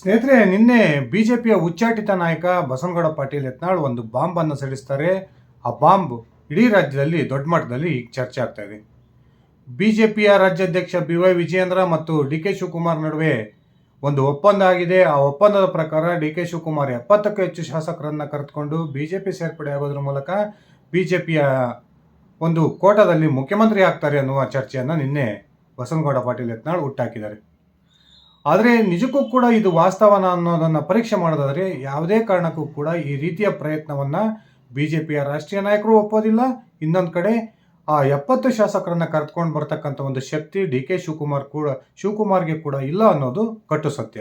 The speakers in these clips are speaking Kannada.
ಸ್ನೇಹಿತರೆ, ನಿನ್ನೆ ಬಿಜೆಪಿಯ ಉಚ್ಚಾಟಿತ ನಾಯಕ ಬಸವನಗೌಡ ಪಾಟೀಲ್ ಯತ್ನಾಳ್ ಒಂದು ಬಾಂಬ್ ಅನ್ನು ಸಿಡಿಸ್ತಾರೆ. ಆ ಬಾಂಬ್ ಇಡೀ ರಾಜ್ಯದಲ್ಲಿ ದೊಡ್ಡ ಮಟ್ಟದಲ್ಲಿ ಚರ್ಚೆ ಆಗ್ತಾ ಇದೆ. ಪಿಯ ರಾಜ್ಯಾಧ್ಯಕ್ಷ ಬಿ ವೈ ವಿಜಯೇಂದ್ರ ಮತ್ತು ಡಿ ಕೆ ಶಿವಕುಮಾರ್ ನಡುವೆ ಒಂದು ಒಪ್ಪಂದ ಆಗಿದೆ. ಆ ಒಪ್ಪಂದದ ಪ್ರಕಾರ ಡಿ ಕೆ ಶಿವಕುಮಾರ್ ಎಪ್ಪತ್ತಕ್ಕೂ ಹೆಚ್ಚು ಶಾಸಕರನ್ನ ಕರೆದುಕೊಂಡು ಬಿಜೆಪಿ ಸೇರ್ಪಡೆ ಆಗೋದ್ರ ಮೂಲಕ ಬಿಜೆಪಿಯ ಒಂದು ಕೋಟದಲ್ಲಿ ಮುಖ್ಯಮಂತ್ರಿ ಆಗ್ತಾರೆ ಅನ್ನುವ ಚರ್ಚೆಯನ್ನು ನಿನ್ನೆ ಬಸವನಗೌಡ ಪಾಟೀಲ್ ಯತ್ನಾಳ್ ಹುಟ್ಟಾಕಿದ್ದಾರೆ. ಆದರೆ ನಿಜಕ್ಕೂ ಕೂಡ ಇದು ವಾಸ್ತವನ ಅನ್ನೋದನ್ನು ಪರೀಕ್ಷೆ ಮಾಡೋದಾದರೆ ಯಾವುದೇ ಕಾರಣಕ್ಕೂ ಕೂಡ ಈ ರೀತಿಯ ಪ್ರಯತ್ನವನ್ನು ಬಿ ಜೆ ಪಿಯ ರಾಷ್ಟ್ರೀಯ ನಾಯಕರು ಒಪ್ಪೋದಿಲ್ಲ. ಇನ್ನೊಂದು ಕಡೆ, ಆ ಎಪ್ಪತ್ತು ಶಾಸಕರನ್ನು ಕರೆದುಕೊಂಡು ಬರ್ತಕ್ಕಂಥ ಒಂದು ಶಕ್ತಿ ಡಿ ಕೆ ಶಿವಕುಮಾರ್ ಕೂಡ, ಶಿವಕುಮಾರ್ಗೆ ಕೂಡ ಇಲ್ಲ ಅನ್ನೋದು ಕಟ್ಟು ಸತ್ಯ.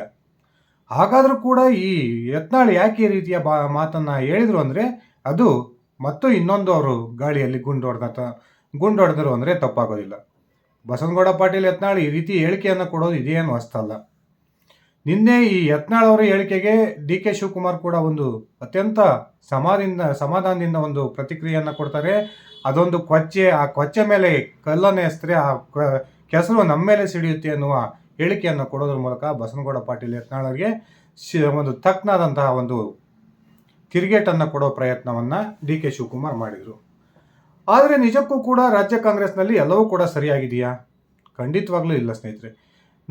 ಹಾಗಾದರೂ ಕೂಡ ಈ ಯತ್ನಾಳ್ ಯಾಕೆ ಈ ರೀತಿಯ ಬಾ, ಮಾತನ್ನು ಹೇಳಿದರು ಅಂದರೆ, ಅದು ಮತ್ತು ಇನ್ನೊಂದು ಅವರು ಗಾಳಿಯಲ್ಲಿ ಗುಂಡೊಡೆದ ಗುಂಡೊಡೆದರು ಅಂದರೆ ತಪ್ಪಾಗೋದಿಲ್ಲ. ಬಸವನಗೌಡ ಪಾಟೀಲ್ ಯತ್ನಾಳ್ ಈ ರೀತಿ ಹೇಳಿಕೆಯನ್ನು ಕೊಡೋದು ಇದೇನು ಹೊಸ್ತಲ್ಲ ನಿನ್ನೆ ಈ ಯತ್ನಾಳ್ ಅವರ ಹೇಳಿಕೆಗೆ ಡಿ ಕೆ ಶಿವಕುಮಾರ್ ಕೂಡ ಒಂದು ಅತ್ಯಂತ ಸಮಾಧಿನ ಸಮಾಧಾನದಿಂದ ಒಂದು ಪ್ರತಿಕ್ರಿಯೆಯನ್ನು ಕೊಡ್ತಾರೆ. ಅದೊಂದು ಕೊಚ್ಚೆ, ಆ ಕೊಚ್ಚೆ ಮೇಲೆ ಕಲ್ಲನ್ನು ಎಸ್ತರೆ, ಆ ಕೆಸರು ನಮ್ಮ ಮೇಲೆ ಸಿಡಿಯುತ್ತೆ ಅನ್ನುವ ಹೇಳಿಕೆಯನ್ನು ಕೊಡೋದ್ರ ಮೂಲಕ ಬಸನಗೌಡ ಪಾಟೀಲ್ ಯತ್ನಾಳ್ ಅವರಿಗೆ ಒಂದು ತಕ್ಕನಾದಂತಹ ಒಂದು ತಿರುಗೇಟನ್ನು ಕೊಡೋ ಪ್ರಯತ್ನವನ್ನು ಡಿ ಕೆ ಶಿವಕುಮಾರ್ ಮಾಡಿದರು. ಆದರೆ ನಿಜಕ್ಕೂ ಕೂಡ ರಾಜ್ಯ ಕಾಂಗ್ರೆಸ್ನಲ್ಲಿ ಎಲ್ಲವೂ ಕೂಡ ಸರಿಯಾಗಿದೆಯಾ? ಖಂಡಿತವಾಗ್ಲೂ ಇಲ್ಲ ಸ್ನೇಹಿತರೆ.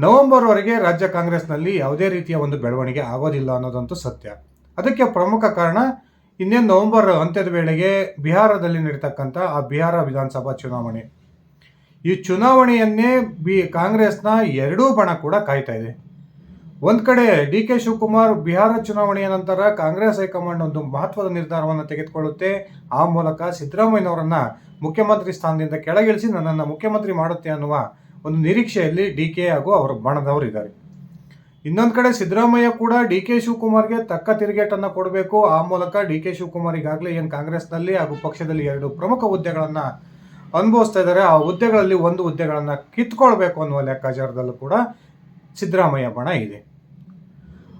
ನವೆಂಬರ್ವರೆಗೆ ರಾಜ್ಯ ಕಾಂಗ್ರೆಸ್ನಲ್ಲಿ ಯಾವುದೇ ರೀತಿಯ ಒಂದು ಬೆಳವಣಿಗೆ ಆಗೋದಿಲ್ಲ ಅನ್ನೋದಂತೂ ಸತ್ಯ. ಅದಕ್ಕೆ ಪ್ರಮುಖ ಕಾರಣ ಇನ್ನೇನು ನವೆಂಬರ್ ಅಂತ್ಯದ ವೇಳೆಗೆ ಬಿಹಾರದಲ್ಲಿ ನಡೀತಕ್ಕಂಥ ಆ ಬಿಹಾರ ವಿಧಾನಸಭಾ ಚುನಾವಣೆ. ಈ ಚುನಾವಣೆಯನ್ನೇ ಬಿ ಕಾಂಗ್ರೆಸ್ನ ಎರಡೂ ಬಣ ಕೂಡ ಕಾಯ್ತಾ ಇದೆ. ಒಂದು ಕಡೆ ಡಿ ಕೆ ಶಿವಕುಮಾರ್ ಬಿಹಾರ ಚುನಾವಣೆಯ ನಂತರ ಕಾಂಗ್ರೆಸ್ ಹೈಕಮಾಂಡ್ ಒಂದು ಮಹತ್ವದ ನಿರ್ಧಾರವನ್ನು ತೆಗೆದುಕೊಳ್ಳುತ್ತೆ. ಆ ಮೂಲಕ ಸಿದ್ದರಾಮಯ್ಯನವರನ್ನು ಮುಖ್ಯಮಂತ್ರಿ ಸ್ಥಾನದಿಂದ ಕೆಳಗಿಳಿಸಿ ನನ್ನನ್ನು ಮುಖ್ಯಮಂತ್ರಿ ಮಾಡುತ್ತೆ ಅನ್ನುವ ಒಂದು ನಿರೀಕ್ಷೆಯಲ್ಲಿ ಡಿ ಕೆ ಹಾಗೂ ಅವರ ಬಣದವರು ಇದ್ದಾರೆ. ಇನ್ನೊಂದು ಕಡೆ ಸಿದ್ದರಾಮಯ್ಯ ಕೂಡ ಡಿ ಕೆ ಶಿವಕುಮಾರ್ಗೆ ತಕ್ಕ ತಿರುಗೇಟನ್ನು ಕೊಡಬೇಕು. ಆ ಮೂಲಕ ಡಿ ಕೆ ಶಿವಕುಮಾರ್ ಈಗಾಗಲೇ ಏನು ಕಾಂಗ್ರೆಸ್ನಲ್ಲಿ ಹಾಗೂ ಪಕ್ಷದಲ್ಲಿ ಎರಡು ಪ್ರಮುಖ ಹುದ್ದೆಗಳನ್ನು ಅನುಭವಿಸ್ತಾ ಇದ್ದಾರೆ. ಆ ಹುದ್ದೆಗಳಲ್ಲಿ ಒಂದು ಹುದ್ದೆಗಳನ್ನು ಕಿತ್ಕೊಳ್ಬೇಕು ಅನ್ನುವ ಲೆಕ್ಕಾಚಾರದಲ್ಲೂ ಕೂಡ ಸಿದ್ದರಾಮಯ್ಯ ಬಣ ಇದೆ.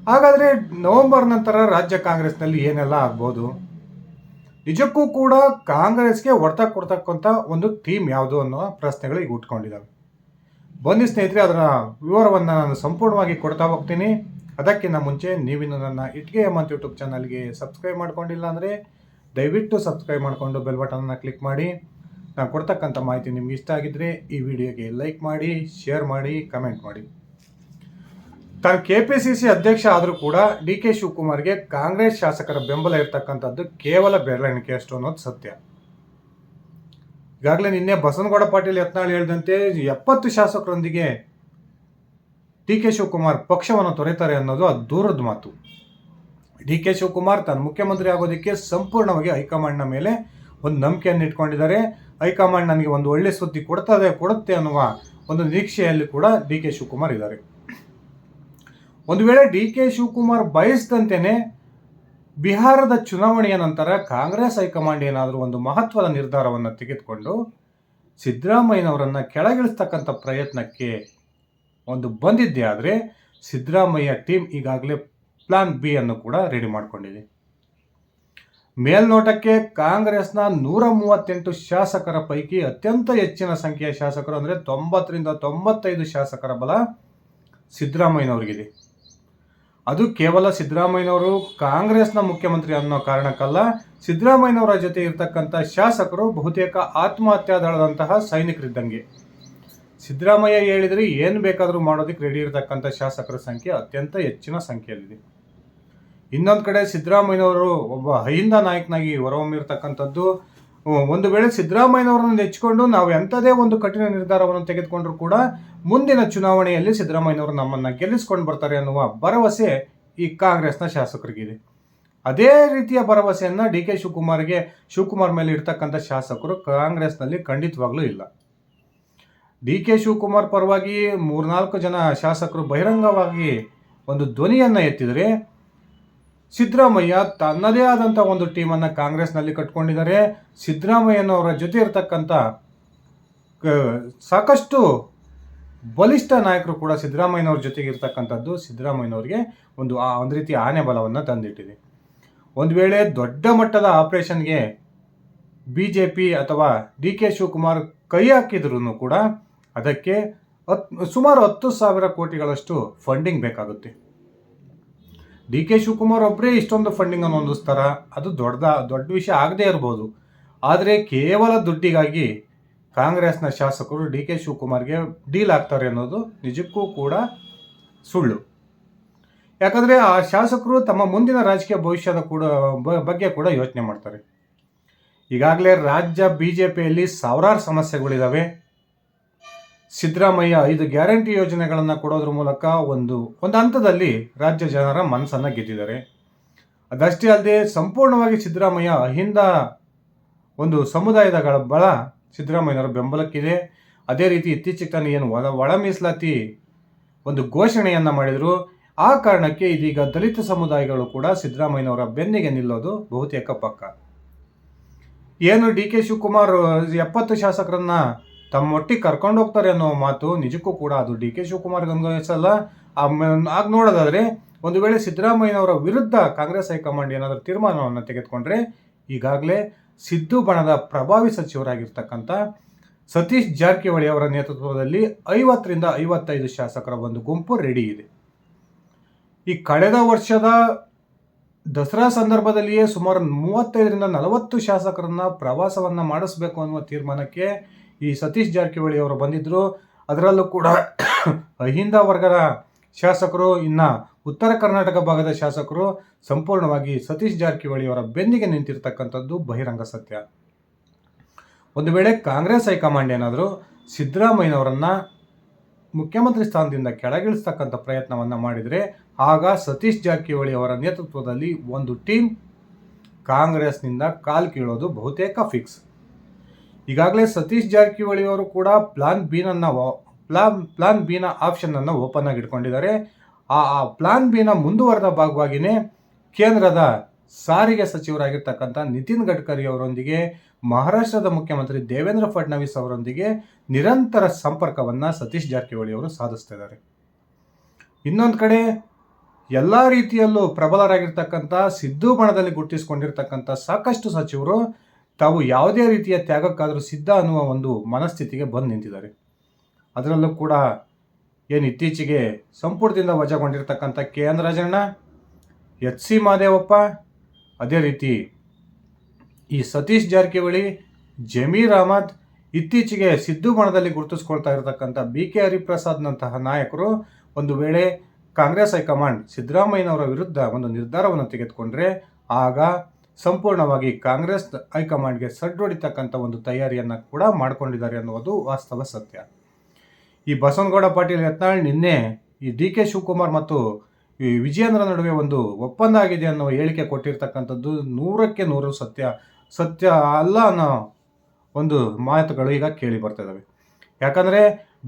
ಹಾಗಾದರೆ ನವೆಂಬರ್ ನಂತರ ರಾಜ್ಯ ಕಾಂಗ್ರೆಸ್ನಲ್ಲಿ ಏನೆಲ್ಲ ಆಗ್ಬೋದು? ನಿಜಕ್ಕೂ ಕೂಡ ಕಾಂಗ್ರೆಸ್ಗೆ ಹೊಡೆತ ಕೊಡ್ತಕ್ಕಂಥ ಒಂದು ಟೀಮ್ ಯಾವುದು ಅನ್ನೋ ಪ್ರಶ್ನೆಗಳು ಈಗ ಉಟ್ಕೊಂಡಿದ್ದಾವೆ ಬನ್ನಿ ಸ್ನೇಹಿತರೆ, ಅದರ ವಿವರವನ್ನು ನಾನು ಸಂಪೂರ್ಣವಾಗಿ ಕೊಡ್ತಾ ಹೋಗ್ತೀನಿ. ಅದಕ್ಕಿಂತ ಮುಂಚೆ ನೀವಿನ್ನು ನನ್ನ ಇಟ್ಗೆ ಅಂತ ಯೂಟ್ಯೂಬ್ ಚಾನಲ್ಗೆ ಸಬ್ಸ್ಕ್ರೈಬ್ ಮಾಡ್ಕೊಂಡಿಲ್ಲ ಅಂದರೆ ದಯವಿಟ್ಟು ಸಬ್ಸ್ಕ್ರೈಬ್ ಮಾಡಿಕೊಂಡು ಬೆಲ್ ಬಟನನ್ನು ಕ್ಲಿಕ್ ಮಾಡಿ. ನಾನು ಕೊಡ್ತಕ್ಕಂಥ ಮಾಹಿತಿ ನಿಮ್ಗೆ ಇಷ್ಟ ಆಗಿದ್ದರೆ ಈ ವಿಡಿಯೋಗೆ ಲೈಕ್ ಮಾಡಿ, ಶೇರ್ ಮಾಡಿ, ಕಮೆಂಟ್ ಮಾಡಿ. ತಾನು ಕೆ ಪಿ ಸಿ ಸಿ ಅಧ್ಯಕ್ಷ ಆದರೂ ಕೂಡ ಡಿ ಕೆ ಶಿವಕುಮಾರ್ಗೆ ಕಾಂಗ್ರೆಸ್ ಶಾಸಕರ ಬೆಂಬಲ ಇರತಕ್ಕಂಥದ್ದು ಕೇವಲ ಬೆರಳೆಣಿಕೆ ಅಷ್ಟು ಅನ್ನೋದು ಸತ್ಯ. ಈಗಾಗಲೇ ನಿನ್ನೆ ಬಸನಗೌಡ ಪಾಟೀಲ್ ಯತ್ನಾಳ್ ಹೇಳಿದಂತೆ ಎಪ್ಪತ್ತು ಶಾಸಕರೊಂದಿಗೆ ಡಿ ಕೆ ಶಿವಕುಮಾರ್ ಪಕ್ಷವನ್ನು ತೊರೆತಾರೆ ಅನ್ನೋದು ಅದು ದೂರದ ಮಾತು. ಡಿ ಕೆ ಶಿವಕುಮಾರ್ ತಾನು ಮುಖ್ಯಮಂತ್ರಿ ಆಗೋದಕ್ಕೆ ಸಂಪೂರ್ಣವಾಗಿ ಹೈಕಮಾಂಡ್ನ ಮೇಲೆ ಒಂದು ನಂಬಿಕೆಯನ್ನು ಇಟ್ಕೊಂಡಿದ್ದಾರೆ. ಹೈಕಮಾಂಡ್ ನನಗೆ ಒಂದು ಒಳ್ಳೆ ಸುದ್ದಿ ಕೊಡ್ತದೆ ಕೊಡುತ್ತೆ ಅನ್ನುವ ಒಂದು ನಿರೀಕ್ಷೆಯಲ್ಲಿ ಕೂಡ ಡಿ ಕೆ ಶಿವಕುಮಾರ್ ಇದ್ದಾರೆ. ಒಂದು ವೇಳೆ ಡಿ ಕೆ ಶಿವಕುಮಾರ್ ಬಯಸಿದಂತೆಯೇ ಬಿಹಾರದ ಚುನಾವಣೆಯ ನಂತರ ಕಾಂಗ್ರೆಸ್ ಹೈಕಮಾಂಡ್ ಏನಾದರೂ ಒಂದು ಮಹತ್ವದ ನಿರ್ಧಾರವನ್ನು ತೆಗೆದುಕೊಂಡು ಸಿದ್ದರಾಮಯ್ಯನವರನ್ನು ಕೆಳಗಿಳಿಸ್ತಕ್ಕಂಥ ಪ್ರಯತ್ನಕ್ಕೆ ಒಂದು ಬಂದಿದ್ದೆ ಆದರೆ ಸಿದ್ದರಾಮಯ್ಯ ಟೀಮ್ ಈಗಾಗಲೇ ಪ್ಲಾನ್ ಬಿ ಅನ್ನು ಕೂಡ ರೆಡಿ ಮಾಡಿಕೊಂಡಿದೆ. ಮೇಲ್ನೋಟಕ್ಕೆ ಕಾಂಗ್ರೆಸ್ನ ನೂರ ಮೂವತ್ತೆಂಟು ಶಾಸಕರ ಪೈಕಿ ಅತ್ಯಂತ ಹೆಚ್ಚಿನ ಸಂಖ್ಯೆಯ ಶಾಸಕರು ಅಂದರೆ ತೊಂಬತ್ತರಿಂದ ತೊಂಬತ್ತೈದು ಶಾಸಕರ ಬಲ ಸಿದ್ದರಾಮಯ್ಯನವರಿಗಿದೆ. ಅದು ಕೇವಲ ಸಿದ್ದರಾಮಯ್ಯನವರು ಕಾಂಗ್ರೆಸ್ನ ಮುಖ್ಯಮಂತ್ರಿ ಅನ್ನೋ ಕಾರಣಕ್ಕಲ್ಲ, ಸಿದ್ದರಾಮಯ್ಯನವರ ಜೊತೆ ಇರತಕ್ಕಂಥ ಶಾಸಕರು ಬಹುತೇಕ ಆತ್ಮಹತ್ಯಾ ದಳದಂತಹ ಸೈನಿಕರಿದ್ದಂಗೆ. ಸಿದ್ದರಾಮಯ್ಯ ಹೇಳಿದರೆ ಏನು ಬೇಕಾದರೂ ಮಾಡೋದಕ್ಕೆ ರೆಡಿ ಇರತಕ್ಕಂಥ ಶಾಸಕರ ಸಂಖ್ಯೆ ಅತ್ಯಂತ ಹೆಚ್ಚಿನ ಸಂಖ್ಯೆಯಲ್ಲಿದೆ. ಇನ್ನೊಂದು ಕಡೆ ಸಿದ್ದರಾಮಯ್ಯನವರು ಒಬ್ಬ ಅಹಿಂದ ನಾಯಕನಾಗಿ ಹೊರಹೊಮ್ಮಿರ್ತಕ್ಕಂಥದ್ದು ಒಂದು ವೇಳೆ ಸಿದ್ದರಾಮಯ್ಯನವರನ್ನು ನೆಚ್ಚಿಕೊಂಡು ನಾವು ಎಂಥದೇ ಒಂದು ಕಠಿಣ ನಿರ್ಧಾರವನ್ನು ತೆಗೆದುಕೊಂಡರೂ ಕೂಡ ಮುಂದಿನ ಚುನಾವಣೆಯಲ್ಲಿ ಸಿದ್ದರಾಮಯ್ಯನವರು ನಮ್ಮನ್ನು ಗೆಲ್ಲಿಸ್ಕೊಂಡು ಬರ್ತಾರೆ ಅನ್ನುವ ಭರವಸೆ ಈ ಕಾಂಗ್ರೆಸ್ನ ಶಾಸಕರಿಗಿದೆ. ಅದೇ ರೀತಿಯ ಭರವಸೆಯನ್ನು ಡಿ ಕೆ ಶಿವಕುಮಾರ್ಗೆ ಶಿವಕುಮಾರ್ ಮೇಲೆ ಇರ್ತಕ್ಕಂಥ ಶಾಸಕರು ಕಾಂಗ್ರೆಸ್ನಲ್ಲಿ ಖಂಡಿತವಾಗ್ಲೂ ಇಲ್ಲ. ಡಿ ಕೆ ಶಿವಕುಮಾರ್ ಪರವಾಗಿ ಮೂರ್ನಾಲ್ಕು ಜನ ಶಾಸಕರು ಬಹಿರಂಗವಾಗಿ ಒಂದು ಧ್ವನಿಯನ್ನು ಎತ್ತಿದರೆ ಸಿದ್ದರಾಮಯ್ಯ ತನ್ನದೇ ಆದಂಥ ಒಂದು ಟೀಮನ್ನು ಕಾಂಗ್ರೆಸ್ನಲ್ಲಿ ಕಟ್ಕೊಂಡಿದ್ದಾರೆ. ಸಿದ್ದರಾಮಯ್ಯನವರ ಜೊತೆ ಇರತಕ್ಕಂಥ ಸಾಕಷ್ಟು ಬಲಿಷ್ಠ ನಾಯಕರು ಕೂಡ ಸಿದ್ದರಾಮಯ್ಯನವ್ರ ಜೊತೆಗೆ ಇರತಕ್ಕಂಥದ್ದು. ಸಿದ್ದರಾಮಯ್ಯನವರಿಗೆ ಒಂದು ಆ, ಒಂದು ರೀತಿ ಆನೆ ಬಲವನ್ನು ತಂದಿಟ್ಟಿದೆ. ಒಂದು ವೇಳೆ ದೊಡ್ಡ ಮಟ್ಟದ ಆಪರೇಷನ್ಗೆ ಬಿ ಜೆ ಪಿ ಅಥವಾ ಡಿ ಕೆ ಶಿವಕುಮಾರ್ ಕೈ ಹಾಕಿದ್ರು ಕೂಡ ಅದಕ್ಕೆ ಹತ್, ಸುಮಾರು ಹತ್ತು ಸಾವಿರ ಕೋಟಿಗಳಷ್ಟು ಫಂಡಿಂಗ್ ಬೇಕಾಗುತ್ತೆ. ಡಿ ಕೆ ಶಿವಕುಮಾರ್ ಒಬ್ಬರೇ ಇಷ್ಟೊಂದು ಫಂಡಿಂಗನ್ನು ಹೊಂದಿಸ್ತಾರ? ಅದು ದೊಡ್ಡ ದೊಡ್ಡ ವಿಷಯ ಆಗದೇ ಇರ್ಬೋದು. ಆದರೆ ಕೇವಲ ದುಡ್ಡಿಗಾಗಿ ಕಾಂಗ್ರೆಸ್ನ ಶಾಸಕರು ಡಿ ಕೆ ಶಿವಕುಮಾರ್ಗೆ ಡೀಲ್ ಆಗ್ತಾರೆ ಅನ್ನೋದು ನಿಜಕ್ಕೂ ಕೂಡ ಸುಳ್ಳು. ಯಾಕಂದರೆ ಆ ಶಾಸಕರು ತಮ್ಮ ಮುಂದಿನ ರಾಜಕೀಯ ಭವಿಷ್ಯದ ಕೂಡ ಬಗ್ಗೆ ಕೂಡ ಯೋಚನೆ ಮಾಡ್ತಾರೆ. ಈಗಾಗಲೇ ರಾಜ್ಯ ಬಿ ಜೆ ಪಿಯಲ್ಲಿ ಸಾವಿರಾರು ಸಮಸ್ಯೆಗಳಿದ್ದಾವೆ ಸಿದ್ದರಾಮಯ್ಯ ಐದು ಗ್ಯಾರಂಟಿ ಯೋಜನೆಗಳನ್ನು ಕೊಡೋದ್ರ ಮೂಲಕ ಒಂದು ಒಂದು ಹಂತದಲ್ಲಿ ರಾಜ್ಯ ಜನರ ಮನಸ್ಸನ್ನು ಗೆದ್ದಿದ್ದಾರೆ. ಅದಷ್ಟೇ ಅಲ್ಲದೆ ಸಂಪೂರ್ಣವಾಗಿ ಸಿದ್ದರಾಮಯ್ಯ ಅಹಿಂದ ಒಂದು ಸಮುದಾಯದ ಬಳ ಸಿದ್ದರಾಮಯ್ಯನವರ ಬೆಂಬಲಕ್ಕಿದೆ. ಅದೇ ರೀತಿ ಇತ್ತೀಚೆಗೆ ತಾನೇ ಏನು ಒಳ ಒಳ ಮೀಸಲಾತಿ ಒಂದು ಘೋಷಣೆಯನ್ನು ಮಾಡಿದರು. ಆ ಕಾರಣಕ್ಕೆ ಇದೀಗ ದಲಿತ ಸಮುದಾಯಗಳು ಕೂಡ ಸಿದ್ದರಾಮಯ್ಯನವರ ಬೆನ್ನಿಗೆ ನಿಲ್ಲೋದು ಬಹುತೇಕ ಪಕ್ಕ. ಏನು ಡಿ ಕೆ ಶಿವಕುಮಾರ್ ಎಪ್ಪತ್ತು ಶಾಸಕರನ್ನ ತಮ್ಮೊಟ್ಟಿಗೆ ಕರ್ಕೊಂಡು ಹೋಗ್ತಾರೆ ಅನ್ನೋ ಮಾತು ನಿಜಕ್ಕೂ ಕೂಡ ಅದು ಡಿ ಕೆ ಶಿವಕುಮಾರ್ ಅನ್ವಯಿಸಲ್ಲ ಆಗ ನೋಡೋದಾದ್ರೆ ಒಂದು ವೇಳೆ ಸಿದ್ದರಾಮಯ್ಯನವರ ವಿರುದ್ಧ ಕಾಂಗ್ರೆಸ್ ಹೈಕಮಾಂಡ್ ಏನಾದರೂ ತೀರ್ಮಾನವನ್ನು ತೆಗೆದುಕೊಂಡ್ರೆ ಈಗಾಗಲೇ ಸಿದ್ದು ಬಣದ ಪ್ರಭಾವಿ ಸಚಿವರಾಗಿರ್ತಕ್ಕಂಥ ಸತೀಶ್ ಜಾರಕಿಹೊಳಿ ಅವರ ನೇತೃತ್ವದಲ್ಲಿ ಐವತ್ತರಿಂದ ಐವತ್ತೈದು ಶಾಸಕರ ಒಂದು ಗುಂಪು ರೆಡಿ ಇದೆ. ಈ ಕಳೆದ ವರ್ಷದ ದಸರಾ ಸಂದರ್ಭದಲ್ಲಿಯೇ ಸುಮಾರು ಮೂವತ್ತೈದರಿಂದ ನಲವತ್ತು ಶಾಸಕರನ್ನ ಪ್ರವಾಸವನ್ನ ಮಾಡಿಸ್ಬೇಕು ಅನ್ನುವ ತೀರ್ಮಾನಕ್ಕೆ ಈ ಸತೀಶ್ ಜಾರಕಿಹೊಳಿ ಅವರು ಬಂದಿದ್ದರು ಅದರಲ್ಲೂ ಕೂಡ ಅಹಿಂದ ವರ್ಗದ ಶಾಸಕರು, ಇನ್ನು ಉತ್ತರ ಕರ್ನಾಟಕ ಭಾಗದ ಶಾಸಕರು ಸಂಪೂರ್ಣವಾಗಿ ಸತೀಶ್ ಜಾರಕಿಹೊಳಿ ಅವರ ಬೆನ್ನಿಗೆ ನಿಂತಿರ್ತಕ್ಕಂಥದ್ದು ಬಹಿರಂಗ ಸತ್ಯ. ಒಂದು ವೇಳೆ ಕಾಂಗ್ರೆಸ್ ಹೈಕಮಾಂಡ್ ಏನಾದರೂ ಸಿದ್ದರಾಮಯ್ಯನವರನ್ನು ಮುಖ್ಯಮಂತ್ರಿ ಸ್ಥಾನದಿಂದ ಕೆಳಗಿಳಿಸ್ತಕ್ಕಂಥ ಪ್ರಯತ್ನವನ್ನು ಮಾಡಿದರೆ ಆಗ ಸತೀಶ್ ಜಾರಕಿಹೊಳಿ ಅವರ ನೇತೃತ್ವದಲ್ಲಿ ಒಂದು ಟೀಮ್ ಕಾಂಗ್ರೆಸ್ನಿಂದ ಕಾಲ್ ಕೀಳೋದು ಬಹುತೇಕ ಫಿಕ್ಸ್. ಈಗಾಗಲೇ ಸತೀಶ್ ಜಾರಕಿಹೊಳಿ ಅವರು ಕೂಡ ಪ್ಲಾನ್ ಬಿನನ್ನು ಪ್ಲಾನ್ ಪ್ಲಾನ್ ಬಿನ ಆಪ್ಷನ್ ಅನ್ನು ಓಪನ್ ಆಗಿ ಇಟ್ಕೊಂಡಿದ್ದಾರೆ. ಆ ಆ ಪ್ಲಾನ್ ಬಿನ ಮುಂದುವರೆದ ಭಾಗವಾಗಿನೇ ಕೇಂದ್ರದ ಸಾರಿಗೆ ಸಚಿವರಾಗಿರ್ತಕ್ಕಂಥ ನಿತಿನ್ ಗಡ್ಕರಿ ಅವರೊಂದಿಗೆ, ಮಹಾರಾಷ್ಟ್ರದ ಮುಖ್ಯಮಂತ್ರಿ ದೇವೇಂದ್ರ ಫಡ್ನವೀಸ್ ಅವರೊಂದಿಗೆ ನಿರಂತರ ಸಂಪರ್ಕವನ್ನು ಸತೀಶ್ ಜಾರಕಿಹೊಳಿ ಅವರು ಸಾಧಿಸ್ತಾ ಇದ್ದಾರೆ. ಇನ್ನೊಂದು ಕಡೆ, ಎಲ್ಲ ರೀತಿಯಲ್ಲೂ ಪ್ರಬಲರಾಗಿರ್ತಕ್ಕಂಥ ಸಿದ್ದು ಬಣದಲ್ಲಿ ಗುರುತಿಸಿಕೊಂಡಿರ್ತಕ್ಕಂಥ ಸಾಕಷ್ಟು ಸಚಿವರು ತಾವು ಯಾವುದೇ ರೀತಿಯ ತ್ಯಾಗಕ್ಕಾದರೂ ಸಿದ್ಧ ಅನ್ನುವ ಒಂದು ಮನಸ್ಥಿತಿಗೆ ಬಂದು ನಿಂತಿದ್ದಾರೆ. ಅದರಲ್ಲೂ ಕೂಡ ಏನು ಇತ್ತೀಚೆಗೆ ಸಂಪುಟದಿಂದ ವಜಾಗೊಂಡಿರ್ತಕ್ಕಂಥ K N Rajanna, H C Mahadevappa ಅದೇ ರೀತಿ ಈ ಸತೀಶ್ ಜಾರಕಿಹೊಳಿ, ಜಮೀರ್ ಅಹಮದ್ ಇತ್ತೀಚೆಗೆ ಸಿದ್ದು ಬಣದಲ್ಲಿ ಗುರುತಿಸ್ಕೊಳ್ತಾ ಇರತಕ್ಕಂಥ ಬಿ ಕೆ ಹರಿಪ್ರಸಾದ್ನಂತಹ ನಾಯಕರು ಒಂದು ವೇಳೆ ಕಾಂಗ್ರೆಸ್ ಹೈಕಮಾಂಡ್ ಸಿದ್ದರಾಮಯ್ಯನವರ ವಿರುದ್ಧ ಒಂದು ನಿರ್ಧಾರವನ್ನು ತೆಗೆದುಕೊಂಡ್ರೆ ಆಗ ಸಂಪೂರ್ಣವಾಗಿ ಕಾಂಗ್ರೆಸ್ ಹೈಕಮಾಂಡ್ಗೆ ಸಡ್ಡೊಡಿತಕ್ಕಂಥ ಒಂದು ತಯಾರಿಯನ್ನು ಕೂಡ ಮಾಡಿಕೊಂಡಿದ್ದಾರೆ ಅನ್ನುವುದು ವಾಸ್ತವ ಸತ್ಯ. ಈ ಬಸವನಗೌಡ ಪಾಟೀಲ್ ಯತ್ನಾಳ್ ನಿನ್ನೆ ಈ ಡಿ ಕೆ ಶಿವಕುಮಾರ್ ಮತ್ತು ಈ ವಿಜಯೇಂದ್ರ ನಡುವೆ ಒಂದು ಒಪ್ಪಂದ ಆಗಿದೆ ಅನ್ನೋ ಹೇಳಿಕೆ ಕೊಟ್ಟಿರ್ತಕ್ಕಂಥದ್ದು ನೂರಕ್ಕೆ ನೂರು ಸತ್ಯ. ಸತ್ಯ ಅಲ್ಲ ಅನ್ನೋ ಒಂದು ಮಾತುಗಳು ಈಗ ಕೇಳಿ ಬರ್ತಾ ಇದ್ದಾವೆ ಯಾಕಂದರೆ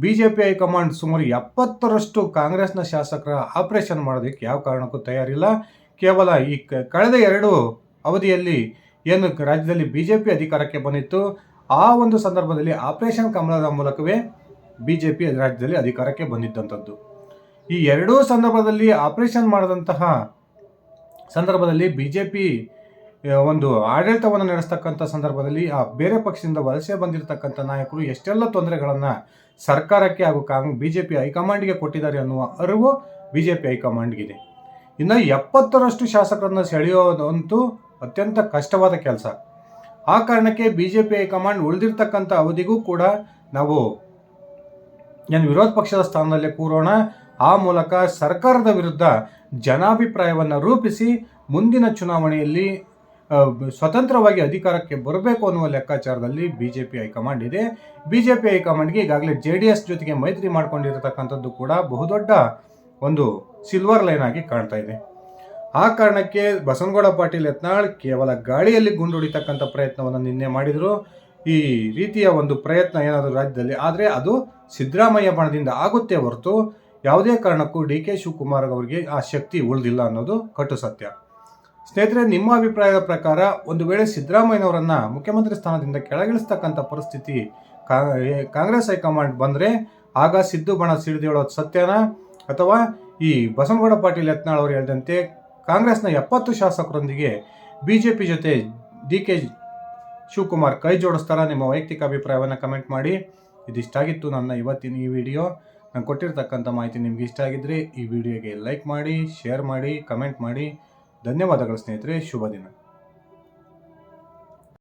ಬಿ ಜೆ ಪಿ ಹೈಕಮಾಂಡ್ ಸುಮಾರು ಎಪ್ಪತ್ತರಷ್ಟು ಕಾಂಗ್ರೆಸ್ನ ಶಾಸಕರ ಆಪರೇಷನ್ ಮಾಡೋದಕ್ಕೆ ಯಾವ ಕಾರಣಕ್ಕೂ ತಯಾರಿಲ್ಲ. ಕೇವಲ ಈ ಕಳೆದ ಎರಡು ಅವಧಿಯಲ್ಲಿ ಏನು ರಾಜ್ಯದಲ್ಲಿ ಬಿ ಜೆ ಪಿ ಅಧಿಕಾರಕ್ಕೆ ಬಂದಿತ್ತು, ಆ ಒಂದು ಸಂದರ್ಭದಲ್ಲಿ ಆಪರೇಷನ್ ಕಮಲದ ಮೂಲಕವೇ ಬಿ ಜೆ ಪಿ ರಾಜ್ಯದಲ್ಲಿ ಅಧಿಕಾರಕ್ಕೆ ಬಂದಿದ್ದಂಥದ್ದು. ಈ ಎರಡೂ ಸಂದರ್ಭದಲ್ಲಿ ಆಪರೇಷನ್ ಮಾಡಿದಂತಹ ಸಂದರ್ಭದಲ್ಲಿ ಬಿ ಜೆ ಪಿ ಒಂದು ಆಡಳಿತವನ್ನು ನಡೆಸ್ತಕ್ಕಂಥ ಸಂದರ್ಭದಲ್ಲಿ, ಆ, ಬೇರೆ ಪಕ್ಷದಿಂದ ವಲಸೆ ಬಂದಿರತಕ್ಕಂಥ ನಾಯಕರು ಎಷ್ಟೆಲ್ಲ ತೊಂದರೆಗಳನ್ನು ಸರ್ಕಾರಕ್ಕೆ ಹಾಗೂ ಕಾಂಗ್ ಬಿ ಜೆ ಪಿ ಹೈಕಮಾಂಡ್ಗೆ ಕೊಟ್ಟಿದ್ದಾರೆ ಅನ್ನುವ ಅರಿವು ಬಿ ಜೆ ಪಿ ಹೈಕಮಾಂಡ್ಗಿದೆ. ಇನ್ನು ಎಪ್ಪತ್ತರಷ್ಟು ಶಾಸಕರನ್ನು ಸೆಳೆಯೋದಂತೂ ಅತ್ಯಂತ ಕಷ್ಟವಾದ ಕೆಲಸ. ಆ ಕಾರಣಕ್ಕೆ B J P high command ಉಳಿದಿರ್ತಕ್ಕಂಥ ಅವಧಿಗೂ ಕೂಡ ನಾವು ಏನು ವಿರೋಧ ಪಕ್ಷದ ಸ್ಥಾನದಲ್ಲೇ ಕೂರೋಣ, ಆ ಮೂಲಕ ಸರ್ಕಾರದ ವಿರುದ್ಧ ಜನಾಭಿಪ್ರಾಯವನ್ನು ರೂಪಿಸಿ ಮುಂದಿನ ಚುನಾವಣೆಯಲ್ಲಿ ಸ್ವತಂತ್ರವಾಗಿ ಅಧಿಕಾರಕ್ಕೆ ಬರಬೇಕು ಅನ್ನುವ ಲೆಕ್ಕಾಚಾರದಲ್ಲಿ B J P high command ಇದೆ. ಬಿ ಜೆ ಪಿ ಹೈಕಮಾಂಡ್ಗೆ ಈಗಾಗಲೇ ಜೆ ಡಿ ಎಸ್ ಜೊತೆಗೆ ಮೈತ್ರಿ ಮಾಡ್ಕೊಂಡಿರತಕ್ಕಂಥದ್ದು ಕೂಡ ಬಹುದೊಡ್ಡ ಒಂದು ಸಿಲ್ವರ್ ಲೈನ್ ಆಗಿ ಕಾಣ್ತಾ ಇದೆ. ಆ ಕಾರಣಕ್ಕೆ ಬಸವನಗೌಡ ಪಾಟೀಲ್ ಯತ್ನಾಳ್ ಕೇವಲ ಗಾಳಿಯಲ್ಲಿ ಗುಂಡು ಹೊಡಿತಕ್ಕಂಥ ಪ್ರಯತ್ನವನ್ನು ನಿನ್ನೆ ಮಾಡಿದರು. ಈ ರೀತಿಯ ಒಂದು ಪ್ರಯತ್ನ ಏನಾದರೂ ರಾಜ್ಯದಲ್ಲಿ ಆದರೆ ಅದು ಸಿದ್ದರಾಮಯ್ಯ ಬಣದಿಂದ ಆಗುತ್ತೆ ಹೊರತು ಯಾವುದೇ ಕಾರಣಕ್ಕೂ ಡಿ ಕೆ ಶಿವಕುಮಾರ್ ಅವರಿಗೆ ಆ ಶಕ್ತಿ ಉಳಿದಿಲ್ಲ ಅನ್ನೋದು ಕಟ್ಟು ಸತ್ಯ. ಸ್ನೇಹಿತರೆ, ನಿಮ್ಮ ಅಭಿಪ್ರಾಯದ ಪ್ರಕಾರ ಒಂದು ವೇಳೆ ಸಿದ್ದರಾಮಯ್ಯನವರನ್ನ ಮುಖ್ಯಮಂತ್ರಿ ಸ್ಥಾನದಿಂದ ಕೆಳಗಿಳಿಸ್ತಕ್ಕಂಥ ಪರಿಸ್ಥಿತಿ ಕಾಂಗ್ರೆಸ್ ಹೈಕಮಾಂಡ್ ಬಂದರೆ ಆಗ ಸಿದ್ದು ಬಣ ಸಿಡಿದೇಳೋದು ಸತ್ಯನಾ? ಅಥವಾ ಈ ಬಸವನಗೌಡ ಪಾಟೀಲ್ ಯತ್ನಾಳ್ ಅವರು ಹೇಳಿದಂತೆ ಕಾಂಗ್ರೆಸ್ನ ಎಪ್ಪತ್ತು ಶಾಸಕರೊಂದಿಗೆ ಬಿ ಜೆ ಪಿ ಜೊತೆ ಡಿ ಕೆ ಶಿವಕುಮಾರ್ ಕೈ ಜೋಡಿಸ್ತಾರ ನಿಮ್ಮ ವೈಯಕ್ತಿಕ ಅಭಿಪ್ರಾಯವನ್ನು ಕಮೆಂಟ್ ಮಾಡಿ. ಇದಿಷ್ಟಾಗಿತ್ತು ನನ್ನ ಇವತ್ತಿನ ಈ ವಿಡಿಯೋ. ನಾನು ಕೊಟ್ಟಿರ್ತಕ್ಕಂಥ ಮಾಹಿತಿ ನಿಮ್ಗೆ ಇಷ್ಟ ಆಗಿದ್ರೆ ಈ ವಿಡಿಯೋಗೆ ಲೈಕ್ ಮಾಡಿ, ಶೇರ್ ಮಾಡಿ, ಕಮೆಂಟ್ ಮಾಡಿ. ಧನ್ಯವಾದಗಳು ಸ್ನೇಹಿತರೆ. ಶುಭ ದಿನ.